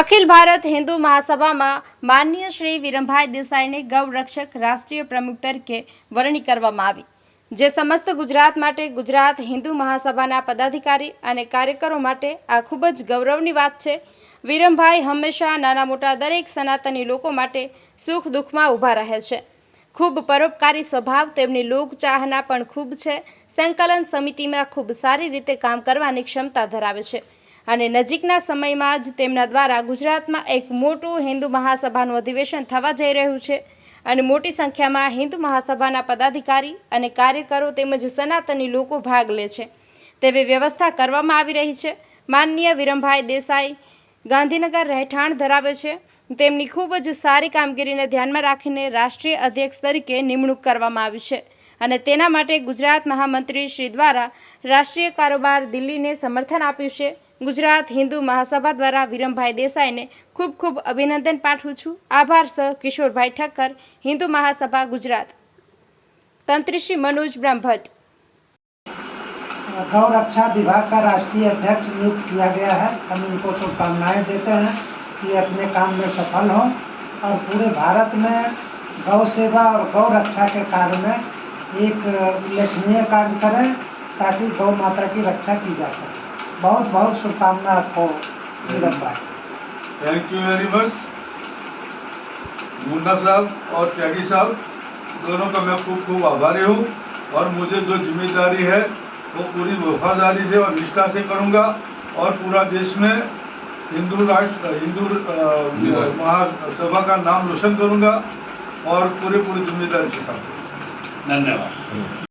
અખિલ ભારત હિન્દુ મહાસભામાં માનનીય શ્રી વિરમભાઈ દેસાઈને ગૌરક્ષક રાષ્ટ્રીય પ્રમુખ તરીકે વરણી કરવામાં આવી, જે સમસ્ત ગુજરાત માટે ગુજરાત હિન્દુ મહાસભાના પદાધિકારી અને કાર્યકરો માટે આ ખૂબ જ ગૌરવની વાત છે. વિરમભાઈ હંમેશા નાના મોટા દરેક સનાતની લોકો માટે સુખ દુઃખમાં ઊભા રહે છે. ખૂબ પરોપકારી સ્વભાવ તેમની લોકચાહના પણ ખૂબ છે. સંકલન સમિતિમાં ખૂબ સારી રીતે કામ કરવાની ક્ષમતા ધરાવે છે. અને નજીકના સમયમાં જ તેમના દ્વારા ગુજરાતમાં એક મોટું હિન્દુ મહાસભાનું અધિવેશન થવા જઈ રહ્યું છે. અને મોટી સંખ્યામાં હિન્દુ મહાસભાના પદાધિકારી અને કાર્યકરો તેમજ સનાતની લોકો ભાગ લે છે. તેવી વ્યવસ્થા કરવામાં આવી રહી છે. માનનીય વિરમભાઈ દેસાઈ ગાંધીનગર રહેઠાણ ધરાવે છે. તેમની ખૂબ જ સારી કામગીરીને ધ્યાનમાં રાખીને રાષ્ટ્રીય અધ્યક્ષ તરીકે નિમણૂક કરવામાં આવી છે. અને તેના માટે ગુજરાત મહામંત્રી શ્રી દ્વારા રાષ્ટ્રીય કારોબાર દિલ્હીને સમર્થન આપ્યું છે ગુજરાત હિન્દુ મહાસભા દ્વારા વિરમભાઈ દેસાઈને ખૂબ ખૂબ અભિનંદન પાઠવું છું આભાર સર કિશોરભાઈ ઠક્કર હિન્દુ મહાસભા ગુજરાત તંત્રી શ્રી મનોજ બ્રહ્મભટ્ટ गौ रक्षा विभाग का राष्ट्रीय अध्यक्ष नियुक्त किया गया है हम इनको शुभकामनाएं देते हैं कि अपने काम में सफल हों और पूरे भारत में गौ सेवा और गौ रक्षा के कार्य में एक उल्लेखनीय कार्य करें ताकि गौ माता की रक्षा की जा सके। बहुत बहुत शुभकामना आपको नीरव भाई thank you very much Munna साहब और त्यागी साहब दोनों का मैं खूब खूब आभारी हूँ और मुझे जो ज़िम्मेदारी है वो पूरी वफादारी से और निष्ठा से करूँगा और पूरा देश में हिंदू राष्ट्र हिंदू महासभा का नाम रोशन करूँगा और पूरे पूरी ज़िम्मेदारी से काम करूँगा। धन्यवाद।